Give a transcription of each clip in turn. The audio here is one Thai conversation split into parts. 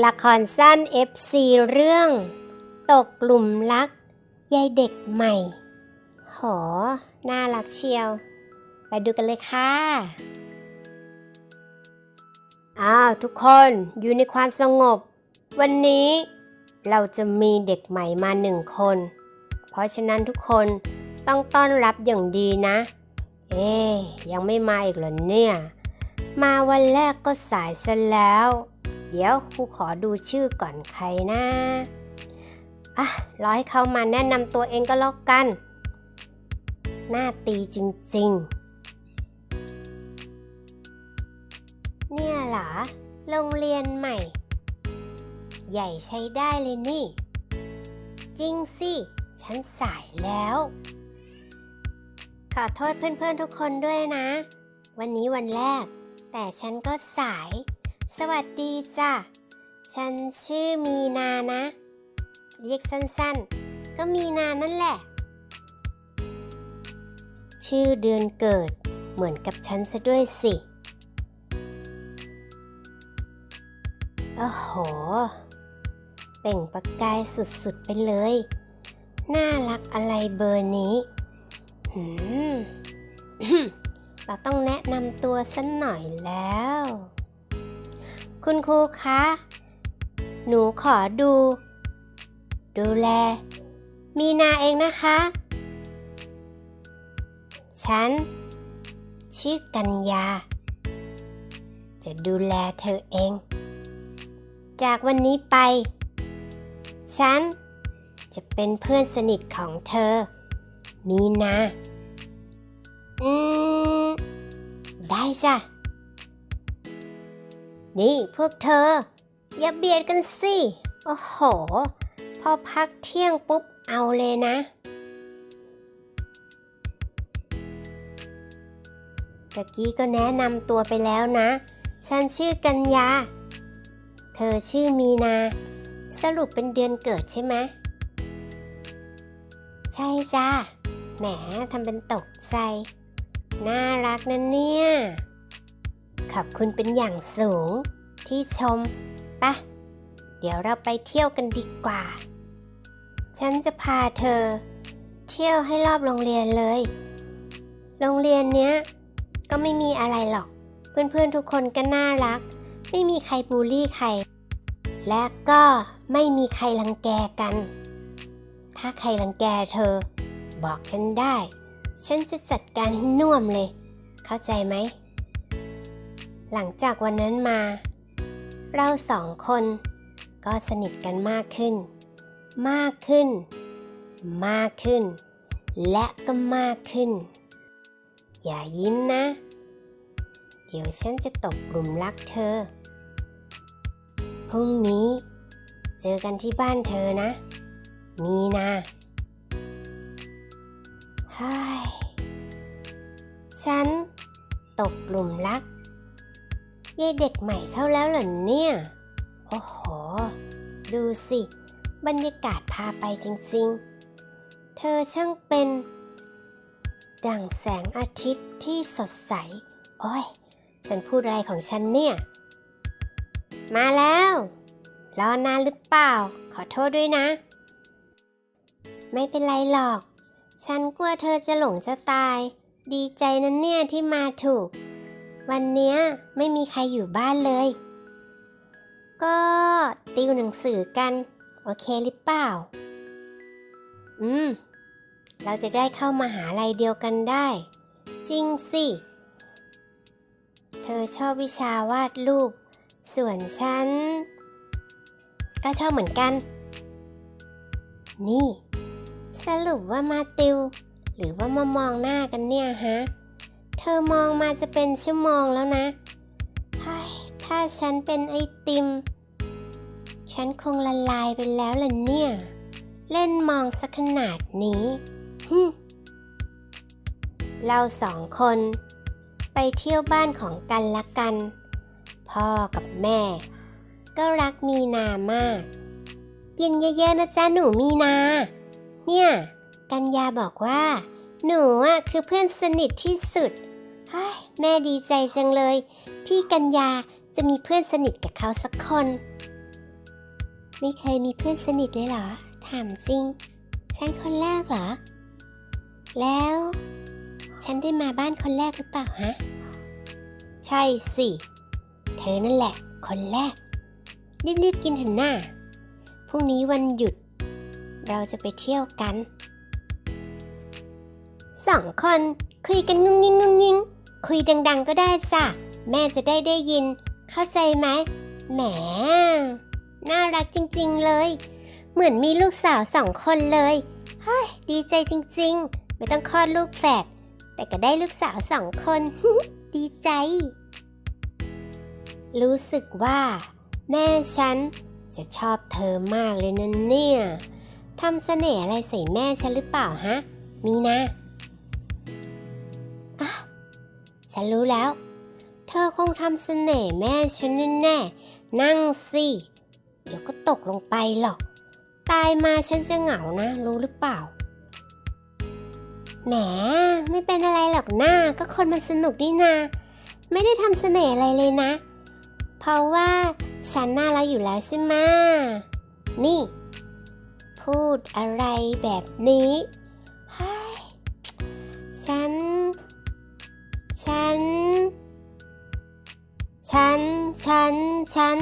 ละครสั้น FC เรื่อง ตกหลุมรักยายเด็กใหม่โหน่ารักเชียว ไปดูกันเลยค่ะ อ้าวทุกคนอยู่ในความสงบ วันนี้เราจะมีเด็กใหม่มาหนึ่งคน เพราะฉะนั้นทุกคนต้องต้อนรับอย่างดีนะ เอ๊ยยังไม่มาอีกเหรอเนี่ย มาวันแรกก็สายซะแล้ว เดี๋ยวครูขอดูชื่อก่อนใครนะอะรอให้เขามาแนะนำตัวเองก็แล้วกัน หน้าตีจริงๆ เนี่ยเหรอโรงเรียนใหม่ ใหญ่ใช้ได้เลยนี่ จริงสิ ฉันสายแล้ว ขอโทษเพื่อนๆทุกคนด้วยนะ วันนี้วันแรก แต่ฉันก็สาย สวัสดีจ้ะ ฉันชื่อมีนานะ เรียกสั้นๆ ก็มีนานั่นแหละ ชื่อเดือนเกิดเหมือนกับฉันซะด้วยสิโอ้โห เป่งประกายสุดๆไปเลย น่ารักอะไรเบอร์นี้หืมเราต้องแนะนำตัวสักหน่อยแล้ว คุณครูคะ หนูขอดู ดูแล มีนาเองนะคะ ฉัน ชื่อกัญญา จะดูแลเธอเอง จากวันนี้ไป ฉัน จะเป็นเพื่อนสนิทของเธอ มีนา อืม ได้จ้ะ นี่พวกเธอ อย่าเบียดกันสิ โอ้โห พอพักเที่ยงปุ๊บเอาเลยนะ ตะกี้ก็แนะนำตัวไปแล้วนะ ฉันชื่อกัญญา เธอชื่อมีนา สรุปเป็นเดือนเกิดใช่ไหม ใช่จ้า แหมทำเป็นตกใจ น่ารักนะเนี่ย ขอบคุณเป็นอย่างสูง ที่ชมปะเดี๋ยวเราไปเที่ยวกันดีกว่า ฉันจะพาเธอ เที่ยวให้รอบโรงเรียนเลย โรงเรียนเนี้ย ก็ไม่มีอะไรหรอก เพื่อนๆทุกคนก็น่ารัก ไม่มีใครบูลลี่ใคร และก็ไม่มีใครรังแกกัน ถ้าใครรังแกเธอ บอกฉันได้ ฉันจะจัดการให้น่วมเลย เข้าใจไหม หลังจากวันนั้นมา เราสองคนก็สนิทกันมากขึ้น มากขึ้น มากขึ้น และก็มากขึ้น อย่ายิ้มนะ เดี๋ยวฉันจะตกหลุมรักเธอ พรุ่งนี้เจอกันที่บ้านเธอนะ มีนาเฮ้ยฉันตกหลุมรัก ยายเด็กใหม่เข้าแล้วเหรอเนี่ย โอ้โห ดูสิ บรรยากาศพาไปจริงๆ เธอช่างเป็น ดั่งแสงอาทิตย์ที่สดใส โอ้ย ฉันพูดอะไรของฉันเนี่ย มาแล้ว รอนานหรือเปล่า ขอโทษด้วยนะ ไม่เป็นไรหรอก ฉันกลัวเธอจะหลงจะตาย ดีใจนะเนี่ยที่มาถูก วันเนี้ยไม่มีใครอยู่บ้านเลย ก็ติวหนังสือกัน โอเคหรือเปล่า อืม เราจะได้เข้ามาหาลัยเดียวกันได้ จริงสิ เธอชอบวิชาวาดรูป ส่วนฉัน ก็ชอบเหมือนกัน นี่ สรุปว่ามาติว หรือว่ามามองหน้ากันเนี่ยฮะ เธอมองมาจะเป็นชั่วโมงแล้วนะถ้าฉันเป็นไอติม ฉันคงละลายไปแล้วล่ะเนี่ย เล่นมองสักขนาดนี้ฮึเราสองคน ไปเที่ยวบ้านของกันละกัน พ่อกับแม่ ก็รักมีนามาก กินเยอะๆนะจ๊ะหนูมีนา เนี่ย กัญญาบอกว่า หนูอะคือเพื่อนสนิทที่สุด แม่ดีใจจังเลย ที่กัญญาจะมีเพื่อนสนิทกับเขาสักคน ไม่เคยมีเพื่อนสนิทเลยเหรอ ถามจริง ฉันคนแรกเหรอ แล้ว ฉันได้มาบ้านคนแรกหรือเปล่าฮะ ใช่สิ เธอนั่นแหละ คนแรก รีบๆกินเถอะหน้าพรุ่งนี้วันหยุด เราจะไปเที่ยวกัน สองคนคุยกันงุ้งยิงงุ้งยิง คุยดังๆก็ได้จ้ะแม่จะได้ได้ยิน เข้าใจไหมแหม น่ารักจริงๆเลย เหมือนมีลูกสาวสองคนเลยเฮ้ยดีใจจริงๆ ไม่ต้องคลอดลูกแฝดแต่ก็ได้ลูกสาวสองคน ดีใจ รู้สึกว่า แม่ฉันจะชอบเธอมากเลยนะเนี่ยทำเสน่ห์อะไรใส่แม่ฉันหรือเปล่าฮะ มีนะอะ ฉันรู้แล้ว เธอคงทำเสน่ห์แม่ฉันแน่ๆนั่งสิ เดี๋ยวก็ตกลงไปหรอก ตายมาฉันจะเหงานะ รู้หรือเปล่า แหม ไม่เป็นอะไรหรอกหน้าก็คนมันสนุกดีนา ไม่ได้ทำเสน่ห์อะไรเลยนะ เพราะว่าฉันน่ารักอยู่แล้วใช่ไหมนี่ พูดอะไรแบบนี้ฮ้ยฉัน ฉัน ฉัน ฉัน ฉัน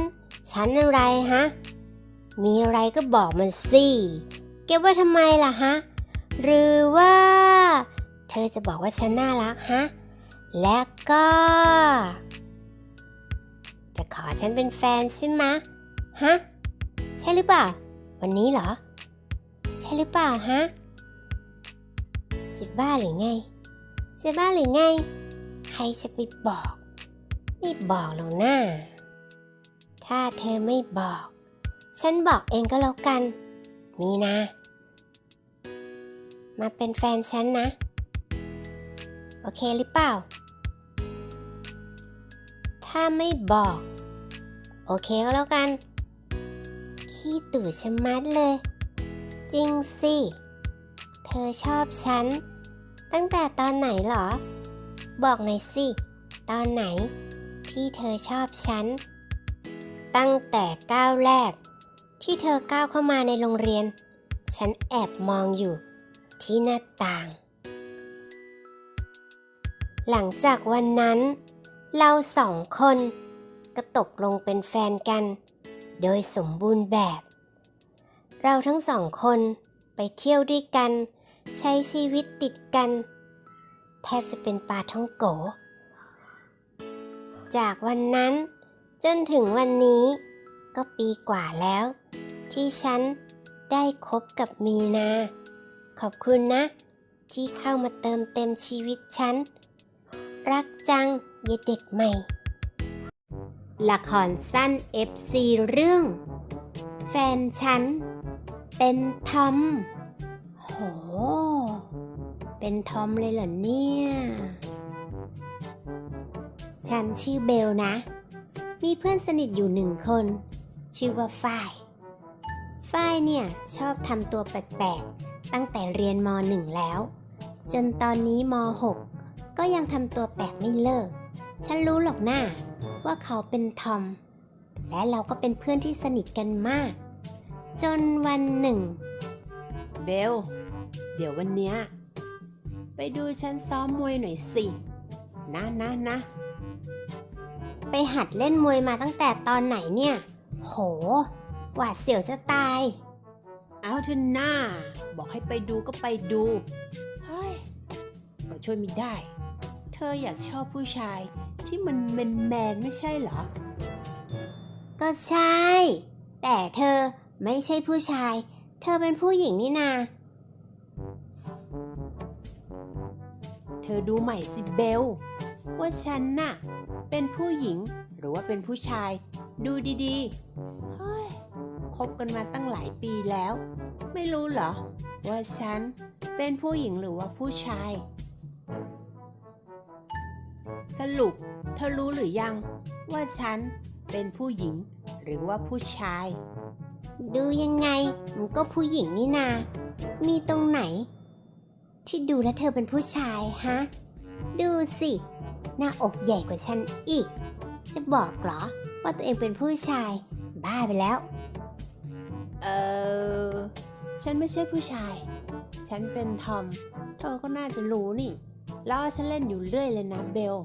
ฉันอะไรฮะ มีอะไรก็บอกมันสิ เก็บไว้ทำไมล่ะฮะ หรือว่า เธอจะบอกว่าฉันน่ารักฮะ และก็ จะขอฉันเป็นแฟนใช่ไหมฮะ ใช่หรือเปล่า วันนี้เหรอ ใช่หรือเปล่าฮะจะบ้าหรือไงจะบ้าหรือไง ใครจะไปบอก ไม่บอกหรอกนะถ้าเธอไม่บอก ฉันบอกเองก็แล้วกัน มีนะ มาเป็นแฟนฉันนะ โอเคหรือเปล่า ถ้าไม่บอก โอเคก็แล้วกัน ขี้ตู่ชะมัดเลย จริงสิ เธอชอบฉัน ตั้งแต่ตอนไหนหรอ บอกหน่อยสิ ตอนไหน ที่เธอชอบฉัน ตั้งแต่ก้าวแรก ที่เธอก้าวเข้ามาในโรงเรียน ฉันแอบมองอยู่ ที่หน้าต่าง หลังจากวันนั้น เราสองคน ก็ตกลงเป็นแฟนกัน โดยสมบูรณ์แบบ เราทั้งสองคนไปเที่ยวด้วยกัน ใช้ชีวิตติดกัน แทบจะเป็นปลาท่องโก จากวันนั้นจนถึงวันนี้ก็ปีกว่าแล้ว ที่ฉันได้คบกับมีนา ขอบคุณนะ ที่เข้ามาเติมเต็มชีวิตฉัน รักจังเยเด็กใหม่ ละครสั้น FC เรื่อง แฟนฉัน เป็นทอมโห เป็นทอมเลยเหรอเนี่ย ฉันชื่อเบลนะ มีเพื่อนสนิทอยู่หนึ่งคน ชื่อว่าฝ้าย ฝ้ายเนี่ยชอบทำตัวแปลกๆ ตั้งแต่เรียนมหนึ่งแล้ว จนตอนนี้มหกก็ยังทำตัวแปลกไม่เลิก ฉันรู้หรอกหน้าว่าเขาเป็นทอม และเราก็เป็นเพื่อนที่สนิทกันมาก จนวันหนึ่ง เบล เดี๋ยววันเนี้ย ไปดูฉันซ้อมมวยหน่อยสิ นะนะนะ ไปหัดเล่นมวยมาตั้งแต่ตอนไหนเนี่ย โห หวาดเสียวจะตาย เอาเถอะหน้า บอกให้ไปดูก็ไปดู เฮ้ยก็ช่วยไม่ได้ เธออยากชอบผู้ชายที่มันแมนแมนๆไม่ใช่เหรอ ก็ใช่ แต่เธอไม่ใช่ผู้ชาย เธอเป็นผู้หญิงนี่นาเอดูใหม่สิเบล ว่าฉันน่ะ เป็นผู้หญิงหรือว่าเป็นผู้ชาย ดูดีๆ เฮ้ยคบกันมาตั้งหลายปีแล้ว ไม่รู้เหรอ ว่าฉันเป็นผู้หญิงหรือว่าผู้ชาย สรุป เธอรู้หรือยัง ว่าฉันเป็นผู้หญิงหรือว่าผู้ชาย ดูยังไงมันก็ผู้หญิงนี่นา มีตรง ที่ดูแล้วเธอเป็นผู้ชายฮะ ดูสิ หน้าอกใหญ่กว่าฉันอีก จะบอกเหรอ ว่าตัวเองเป็นผู้ชาย บ้าไปแล้ว เออ ฉันไม่ใช่ผู้ชาย ฉันเป็นทอม เธอก็น่าจะรู้นี่ล้อฉันเล่นอยู่เรื่อยเลยนะเบล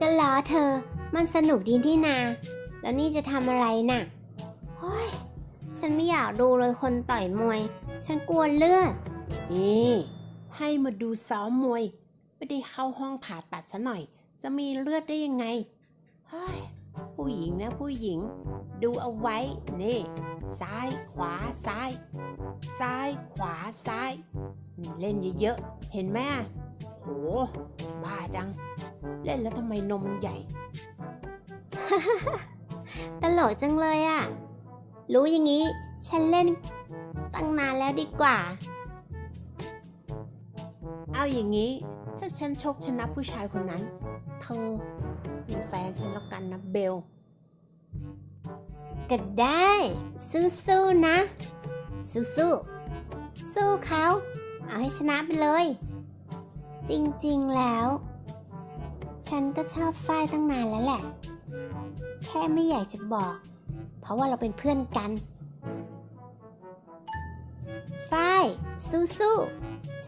ก็ล้อเธอ มันสนุกดีที่นา แล้วนี่จะทำอะไรน่ะโอ้ยฉันไม่อยากดูเลยคนต่อยมวย ฉันกลัวเลือด นี่ให้มาดูซ้อมมวย ไม่ได้เข้าห้องผ่าตัดซะหน่อย จะมีเลือดได้ยังไงเฮ้ยผู้หญิงนะผู้หญิง ดูเอาไว้ นี่ ซ้ายขวาซ้าย ซ้ายขวาซ้ายมีเล่นเยอะๆ เห็นไหมโห บ้าจัง เล่นแล้วทำไมนมมันใหญ่ ตลกจังเลยอะรู้อย่างนี้ ฉันเล่นตั้งนานแล้วดีกว่า เอาอย่างนี้ ถ้าฉันชกชนะผู้ชายคนนั้น เธอเป็นแฟนฉันแล้วกันนะเบล ก็ได้ สู้ๆนะ สู้ๆสู้เขา เอาให้ชนะไปเลย จริงๆแล้ว ฉันก็ชอบฝ้ายตั้งนานแล้วแหละ แค่ไม่อยากจะบอก เพราะว่าเราเป็นเพื่อนกันฝ้ายสู้สู้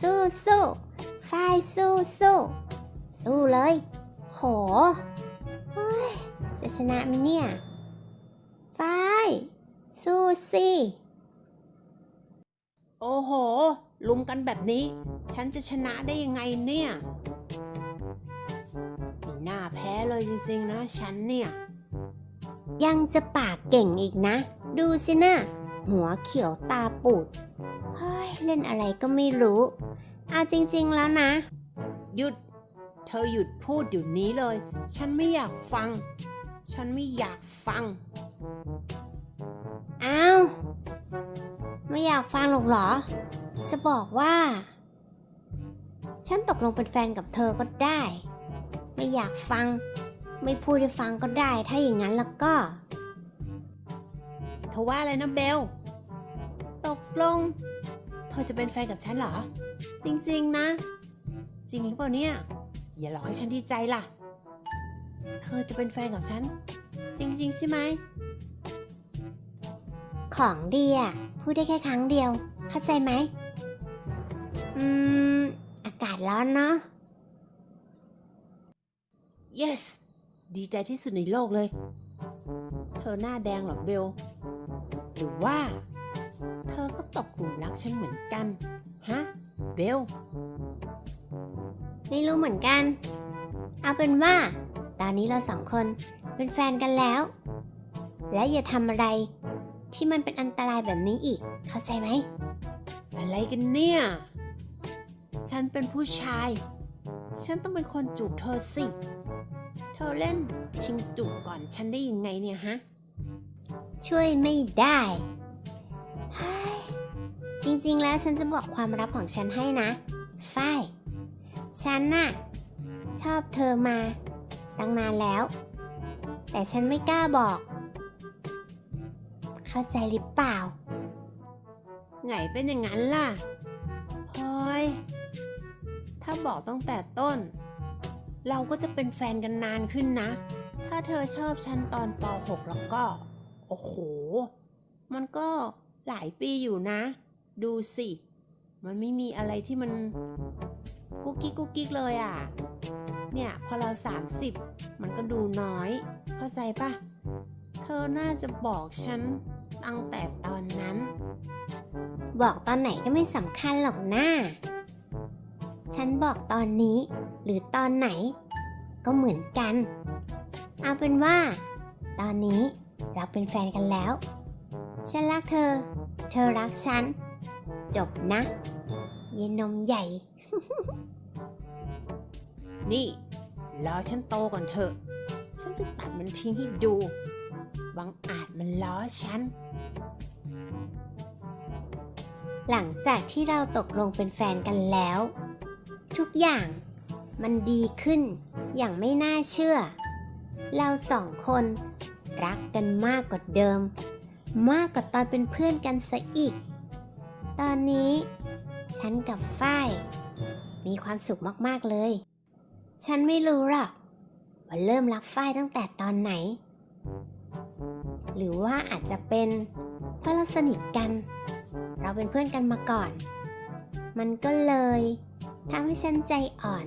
สู้สู้ๆ ฝ้ายสู้สู้ๆสู้เลย โหเฮ้ยจะชนะไหมเนี่ยฝ้าย สู้สิโอ้โห ลุมกันแบบนี้ ฉันจะชนะได้ยังไงเนี่ยมีหน้าแพ้เลยจริงๆนะฉันเนี่ย ยังจะปากเก่งอีกนะ ดูสินะ หัวเขียวตาปูด เฮ้ย เล่นอะไรก็ไม่รู้ เอาจริง ๆ แล้วนะ หยุด เธอหยุดพูดอยู่นี้เลย ฉันไม่อยากฟัง ฉันไม่อยากฟัง อ้าว ไม่อยากฟังหรอกเหรอ จะบอกว่า ฉันตกลงเป็นแฟนกับเธอก็ได้ ไม่อยากฟัง ไม่พูดให้ฟังก็ได้ ถ้าอย่างนั้นแล้วก็ เธอว่าอะไรนะเบล ตกลงเธอจะเป็นแฟนกับฉันเหรอ จริงๆนะ จริงหรือเปล่าเนี่ย อย่าหลอกให้ฉันดีใจล่ะ เธอจะเป็นแฟนกับฉัน จริง ๆ ใช่ไหม ของดีอะพูดได้แค่ครั้งเดียว เข้าใจไหม อืม อากาศร้อนเนาะ yes ดีใจที่สุดในโลกเลย เธอหน้าแดงเหรอเบล หรือว่าเธอก็ ตกกลุ่มรักฉันเหมือนกัน ฮะ เบล ไม่รู้เหมือนกัน เอาเป็นว่า ตอนนี้เราสองคนเป็นแฟนกันแล้ว และอย่าทำอะไรที่มันเป็นอันตรายแบบนี้อีก เข้าใจไหม อะไรกันเนี่ย ฉันเป็นผู้ชาย ฉันต้องเป็นคนจูบเธอสิ เธอเล่นชิงจูบก่อนฉันได้ยังไงเนี่ยฮะ ช่วยไม่ได้เฮ้ย จริงๆ แล้วฉันจะบอกความลับของฉันให้นะ ฝ้าย ฉันน่ะ ชอบเธอมา ตั้งนานแล้ว แต่ฉันไม่กล้าบอก เข้าใจหรือเปล่า ไงเป็นอย่างนั้นล่ะเฮ้ยถ้าบอกตั้งแต่ต้น เราก็จะเป็นแฟนกันนานขึ้นนะ ถ้าเธอชอบฉันตอนป .6 แล้วก็ โอ้โห มันก็หลายปีอยู่นะ ดูสิ มันไม่มีอะไรที่มันกุ๊กกิ๊กกุ๊กกิ๊กเลยอะ เนี่ยพอเรา 30 มันก็ดูน้อย เข้าใจปะ เธอน่าจะบอกฉันตั้งแต่ตอนนั้น บอกตอนไหนก็ไม่สำคัญหรอกนะฉันบอกตอนนี้หรือตอนไหน ก็เหมือนกัน เอาเป็นว่า ตอนนี้เราเป็นแฟนกันแล้ว ฉันรักเธอ เธอรักฉัน จบนะ เย็นนมใหญ่ นี่รอฉันโตก่อนเถอะ ฉันจะตัดมันทิ้งให้ดูบังอาจมันล้อฉัน หลังจากที่เราตกลงเป็นแฟนกันแล้ว ทุกอย่างมันดีขึ้นอย่างไม่น่าเชื่อ เราสองคนรักกันมากกว่าเดิม มากกว่าตอนเป็นเพื่อนกันซะอีก ตอนนี้ ฉันกับฝ้าย มีความสุขมากๆเลย ฉันไม่รู้หรอกว่าเริ่มรักฝ้ายตั้งแต่ตอนไหน หรือว่าอาจจะเป็นเพราะเราสนิทกัน เราเป็นเพื่อนกันมาก่อน มันก็เลยทำให้ฉันใจอ่อน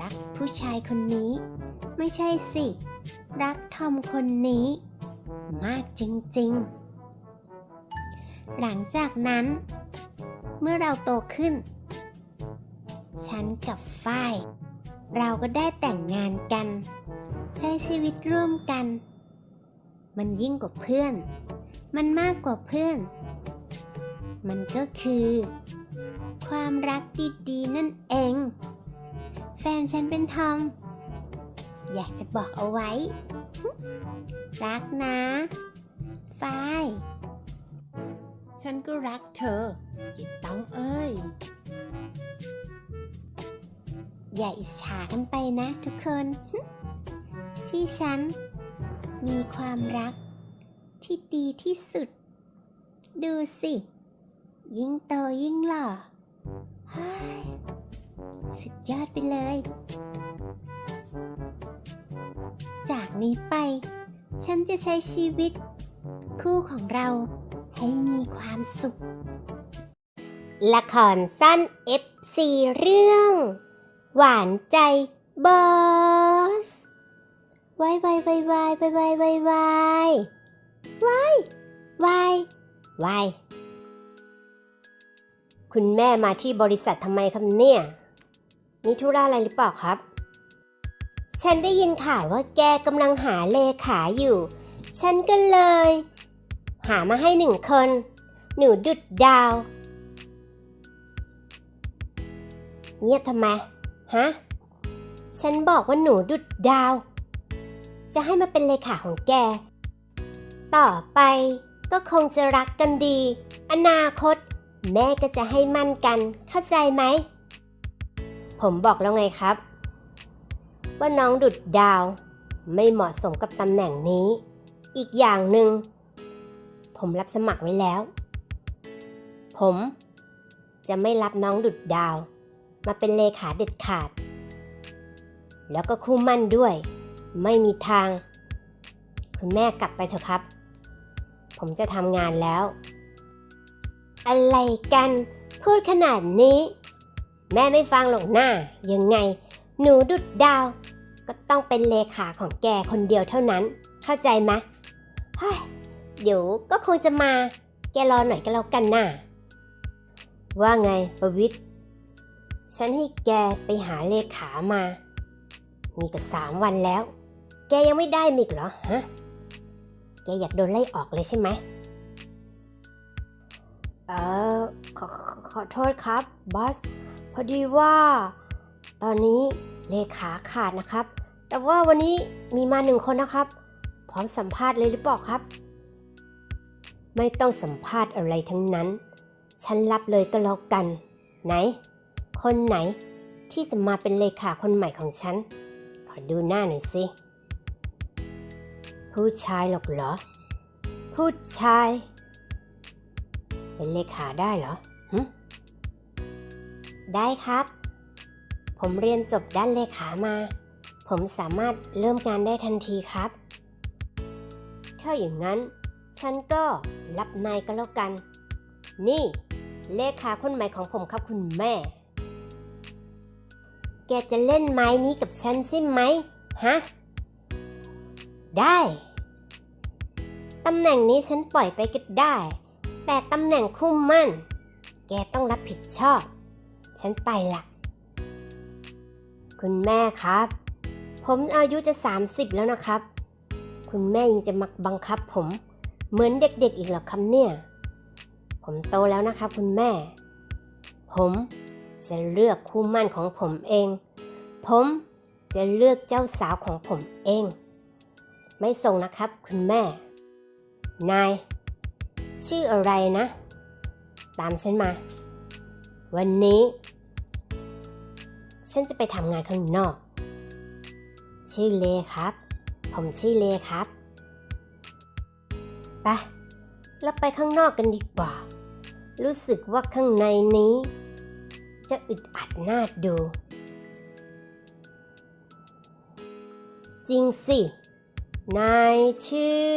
รักผู้ชายคนนี้ ไม่ใช่สิ รักทอมคนนี้ มากจริงๆ หลังจากนั้น เมื่อเราโตขึ้น ฉันกับฝ้าย เราก็ได้แต่งงานกัน ใช้ชีวิตร่วมกัน มันยิ่งกว่าเพื่อน มันมากกว่าเพื่อน มันก็คือ ความรักดีๆนั่นเอง แฟนฉันเป็นทอมอยากจะบอกเอาไว้ รักนะฝ้าย ฉันก็รักเธออีต้องเอ้ย อย่าอิจฉากันไปนะทุกคน ที่ฉัน มีความรักที่ดีที่สุด ดูสิ ยิ่งโตยิ่งหล่อสุดยอดไปเลย จากนี้ไป ฉันจะใช้ชีวิต คู่ของเรา ให้มีความสุข ละครสั้น F4 เรื่อง หวานใจบอสวายวายวายวายวายวายวายวายวายวายวายคุณแม่มาที่บริษัททำไมครับเนี่ย มีธุระอะไรหรือเปล่าครับ ฉันได้ยินข่าวว่าแกกำลังหาเลขาอยู่ ฉันก็เลย หามาให้หนึ่งคน หนูดุดดาว เงียบทำไม ฮะ ฉันบอกว่าหนูดุดดาว จะให้มาเป็นเลขาของแก ต่อไปก็คงจะรักกันดี อนาคต แม่ก็จะให้มั่นกัน เข้าใจไหม ผมบอกแล้วไงครับ ว่าน้องดุดดาว ไม่เหมาะสมกับตำแหน่งนี้ อีกอย่างหนึ่ง ผมรับสมัครไว้แล้ว ผมจะไม่รับน้องดุดดาว มาเป็นเลขาเด็ดขาด แล้วก็คู่มั่นด้วย ไม่มีทาง คุณแม่กลับไปเถอะครับ ผมจะทำงานแล้ว อะไรกัน พูดขนาดนี้ แม่ไม่ฟังหรอกหน้า ยังไง หนูดุดดาว ก็ต้องเป็นเลขาของแกคนเดียวเท่านั้น เข้าใจไหมเฮ้ย เดี๋ยวก็คงจะมา แกรอหน่อยก็แล้วกันน่ะ ว่าไงประวิทย์ฉันให้แกไปหาเลขามา มีก็สามวันแล้ว แกยังไม่ได้มีอีกเหรอฮะ แกอยากโดนไล่ออกเลยใช่ไหม เออขอขอขอโทษครับบอส พอดีว่า ตอนนี้เลขาขาดนะครับ แต่ว่าวันนี้มีมาหนึ่งคนนะครับ พร้อมสัมภาษณ์เลยหรือเปล่าครับ ไม่ต้องสัมภาษณ์อะไรทั้งนั้น ฉันรับเลยก็แล้วกัน ไหน คนไหนที่จะมาเป็นเลขาคนใหม่ของฉัน ขอดูหน้าหน่อยสิ ผู้ชายหรอกเหรอ ผู้ชาย เป็นเลขาได้เหรอหได้ครับ ผมเรียนจบด้านเลขามา ผมสามารถเริ่มงานได้ทันทีครับ ถ้าอย่างนั้น ฉันก็รับนายก็แล้วกัน นี่ เลขาคนใหม่ของผมครับคุณแม่ แกจะเล่นไม้นี้กับฉันใช่ไหมฮะ ได้ ตำแหน่งนี้ฉันปล่อยไปก็ได้ แต่ตำแหน่งคู่มั่น แกต้องรับผิดชอบ ฉันไปละคุณแม่ครับ ผมอายุจะ 30 แล้วนะครับ คุณแม่ยังจะมักบังคับผม เหมือนเด็กๆอีกเหรอครับเนี่ย ผมโตแล้วนะครับคุณแม่ ผมจะเลือกคู่มั่นของผมเอง ผมจะเลือกเจ้าสาวของผมเอง ไม่ส่งนะครับคุณแม่ นาย ชื่ออะไรนะ ตามฉันมา วันนี้ ฉันจะไปทำงานข้างนอก ชื่อเลครับ ผมชื่อเลครับ ไปเราไปข้างนอกกันดีกว่า รู้สึกว่าข้างในนี้ จะอึดอัดน่าดู จริงสิ นายชื่อ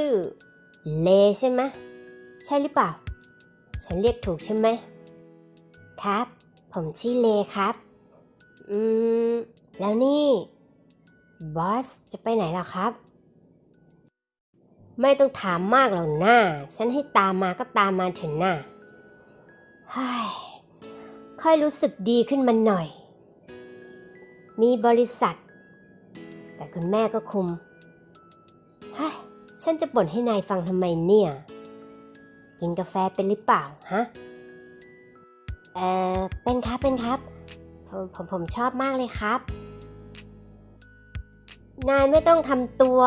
เลใช่ไหมใช่หรือเปล่า ฉันเรียกถูกใช่ไหม ครับ ผมชื่อเลครับ อืม แล้วนี่ บอสจะไปไหนล่ะครับ ไม่ต้องถามมากหรอกหน้า ฉันให้ตามมาก็ตามมาเถอะหน้าเฮ้ยค่อยรู้สึกดีขึ้นมาหน่อย มีบริษัท แต่คุณแม่ก็คุมเฮ้ยฉันจะบ่นให้นายฟังทำไมเนี่ย กินกาแฟเป็นหรือเปล่าฮะ เออเป็นครับเป็นครับ ผมผมผมชอบมากเลยครับ นายไม่ต้องทำตัว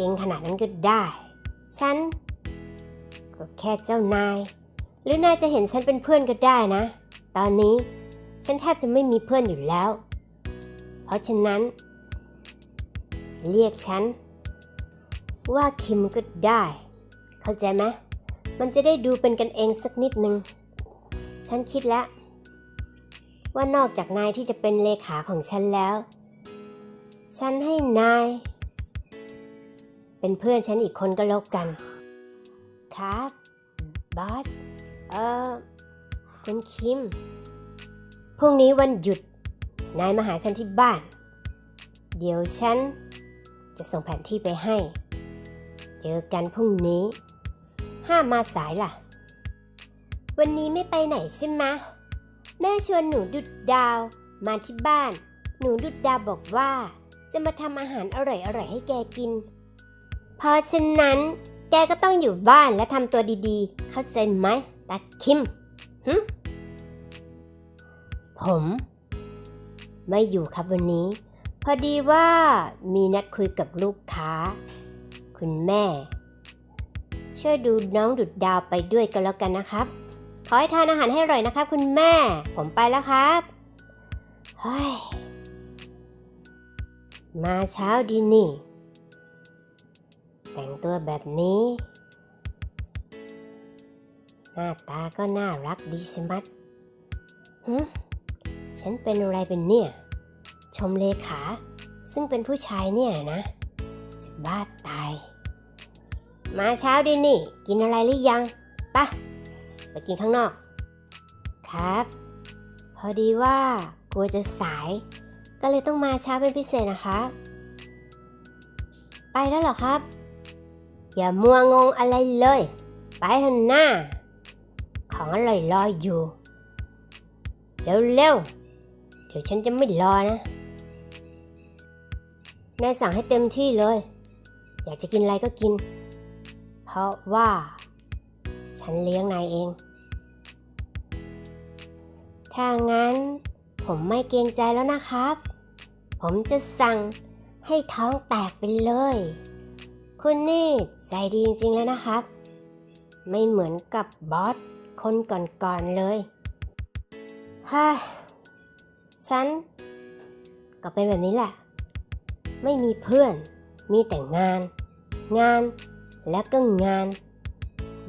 ก่งขนาดนั้นก็ได้ ฉัน ก็แค่เจ้านาย หรือนายจะเห็นฉันเป็นเพื่อนก็ได้นะ ตอนนี้ฉันแทบจะไม่มีเพื่อนอยู่แล้ว เพราะฉะนั้น เรียกฉัน ว่าคิมก็ได้ เข้าใจไหมมันจะได้ดูเป็นกันเองสักนิดนึง ฉันคิดแล้ว ว่านอกจากนายที่จะเป็นเลขาของฉันแล้ว ฉันให้นาย เป็นเพื่อนฉันอีกคนก็แล้วกัน ครับ บอส เออคุณคิม พรุ่งนี้วันหยุด นายมาหาฉันที่บ้าน เดี๋ยวฉัน จะส่งแผนที่ไปให้ เจอกันพรุ่งนี้ ห้ามมาสายล่ะ วันนี้ไม่ไปไหนใช่ไหมแม่ชวนหนูดุดดาว มาที่บ้าน หนูดุดดาวบอกว่า จะมาทำอาหารอร่อยๆให้แกกิน เพราะฉะนั้น แกก็ต้องอยู่บ้านและทำตัวดีๆ เข้าใจไหมตาคิมหึผม ไม่อยู่ครับวันนี้ พอดีว่ามีนัดคุยกับลูกค้า คุณแม่ ช่วยดูน้องดุดดาวไปด้วยกันแล้วกันนะครับ ขอให้ทานอาหารให้อร่อยนะครับ คุณแม่ ผมไปแล้วครับเฮ้ยมาเช้าดีนี่ แต่งตัวแบบนี้ หน้าตาก็น่ารักดีชะมัดหึฉันเป็นอะไรเป็นเนี่ย ชมเลขา ซึ่งเป็นผู้ชายเนี่ยนะจะบ้าตาย มาเช้าดีนี่ กินอะไรหรือยังปะไปกินข้างนอก ครับ พอดีว่ากลัวจะสาย ก็เลยต้องมาเช้าเป็นพิเศษนะคะ ไปแล้วเหรอครับ อย่ามัวงงอะไรเลย ไปเถอะหน้า ของอร่อยรออยู่ เร็วๆ เดี๋ยวฉันจะไม่รอนะ นายสั่งให้เต็มที่เลย อยากจะกินอะไรก็กิน เพราะว่า ฉันเลี้ยงนายเอง ถ้างั้น ผมไม่เกรงใจแล้วนะครับ ผมจะสั่งให้ท้องแตกไปเลย คุณนี่ ใจดีจริงๆเลยนะครับ ไม่เหมือนกับบอสคนก่อนๆเลยฮ่าฉัน ก็เป็นแบบนี้แหละ ไม่มีเพื่อน มีแต่งาน งานและก็งาน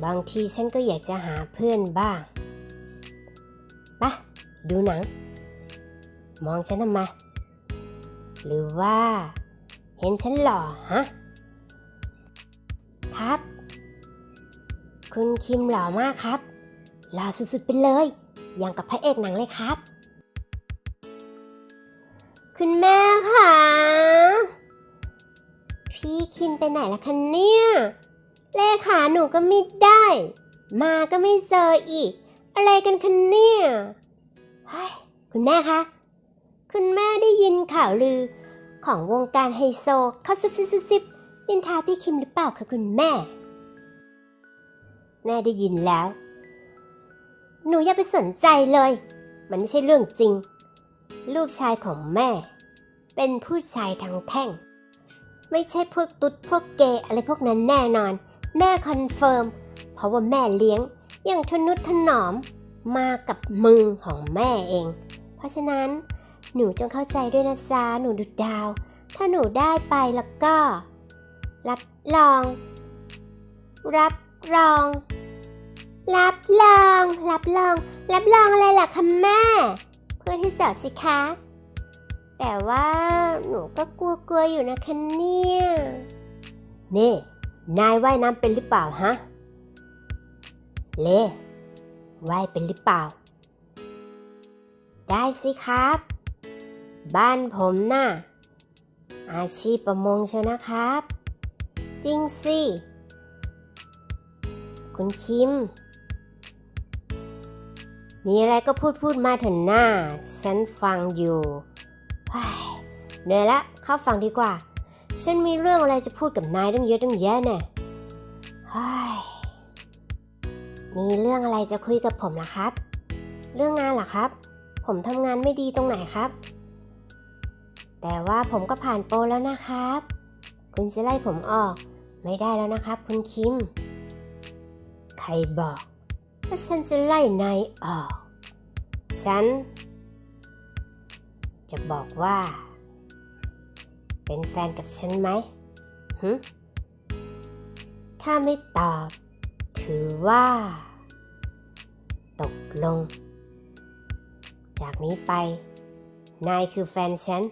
บางทีฉันก็อยากจะหาเพื่อนบ้างปะดูหนัง มองฉันทำไมหรือว่า เห็นฉันหล่อฮะ ครับ คุณคิมหล่อมากครับ หล่อสุดๆไปเลย อย่างกับพระเอกหนังเลยครับ คุณแม่คะพี่คิมไปไหนล่ะคะเนี่ย เลขาหนูก็ไม่ได้ มาก็ไม่เจออีก อะไรกันคะเนี่ยเฮ้ยคุณแม่คะ คุณแม่ได้ยินข่าวลือของวงการไฮโซเขาซุบซิบซุบซิบ นินทาพี่คิมหรือเปล่าคะคุณแม่ แม่ได้ยินแล้ว หนูอย่าไปสนใจเลย มันไม่ใช่เรื่องจริง ลูกชายของแม่ เป็นผู้ชายทางแท่ง ไม่ใช่พวกตุ๊ดพวกเกย์อะไรพวกนั้นแน่นอน แม่คอนเฟิร์ม เพราะว่าแม่เลี้ยงอย่างทนุถนอมมากับมือของแม่เอง เพราะฉะนั้นหนูจงเข้าใจด้วยนะจ๊ะหนูดุดดาว ถ้าหนูได้ไปแล้วก็ รับรอง รับรอง รับรอง รับรอง รับรองอะไรล่ะคะแม่ เพื่อที่จะสิคะ แต่ว่าหนูก็กลัวๆอยู่นะคะเนี่ย นี่ นายว่ายน้ำเป็นหรือเปล่าฮะ เล่ว่ายเป็นหรือเปล่า ได้สิครับ บ้านผมน่ะอาชีพประมงเชียวนะครับ จริงสิ คุณคิม มีอะไรก็พูดพูดมาเถอะหน้า ฉันฟังอยู่เฮ้เหนื่อยละ เข้าฟังดีกว่า ฉันมีเรื่องอะไรจะพูดกับนายตั้งเยอะตั้งแยะแน่เฮ้มีเรื่องอะไรจะคุยกับผมนะครับ เรื่องงานเหรอครับ ผมทำงานไม่ดีตรงไหนครับ แต่ว่าผมก็ผ่านโปรแล้วนะครับ คุณจะไล่ผมออก ไม่ได้แล้วนะครับ คุณคิม ใครบอก ว่าฉันจะไล่นายออก ฉัน จะบอกว่า เป็นแฟนกับฉันไหมหึถ้าไม่ตอบ ถือว่า ตกลง จากนี้ไป นายคือแฟนฉัน